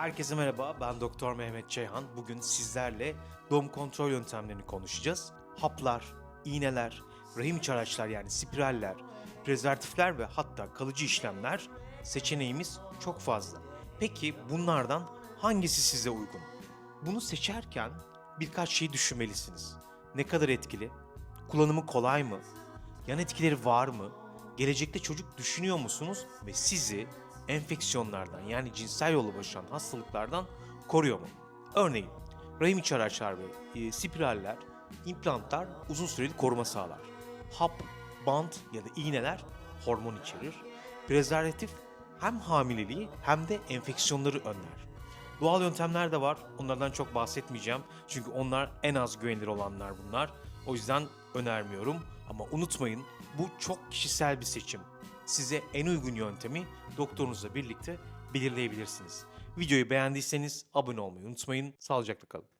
Herkese merhaba, ben Doktor Mehmet Ceyhan. Bugün sizlerle doğum kontrol yöntemlerini konuşacağız. Haplar, iğneler, rahim içi araçlar yani spiraller, prezervatifler ve hatta kalıcı işlemler seçeneğimiz çok fazla. Peki bunlardan hangisi size uygun? Bunu seçerken birkaç şey düşünmelisiniz. Ne kadar etkili? Kullanımı kolay mı? Yan etkileri var mı? Gelecekte çocuk düşünüyor musunuz ve sizi enfeksiyonlardan yani cinsel yolla bulaşan hastalıklardan koruyor mu? Örneğin rahim içi araçlar ve e, spiraller, implantlar uzun süreli koruma sağlar. Hap, bant ya da iğneler hormon içerir. Prezervatif hem hamileliği hem de enfeksiyonları önler. Doğal yöntemler de var. Onlardan çok bahsetmeyeceğim. Çünkü onlar en az güvenilir olanlar bunlar. O yüzden önermiyorum. Ama unutmayın bu çok kişisel bir seçim. Size en uygun yöntemi doktorunuzla birlikte belirleyebilirsiniz. Videoyu beğendiyseniz abone olmayı unutmayın. Sağlıcakla kalın.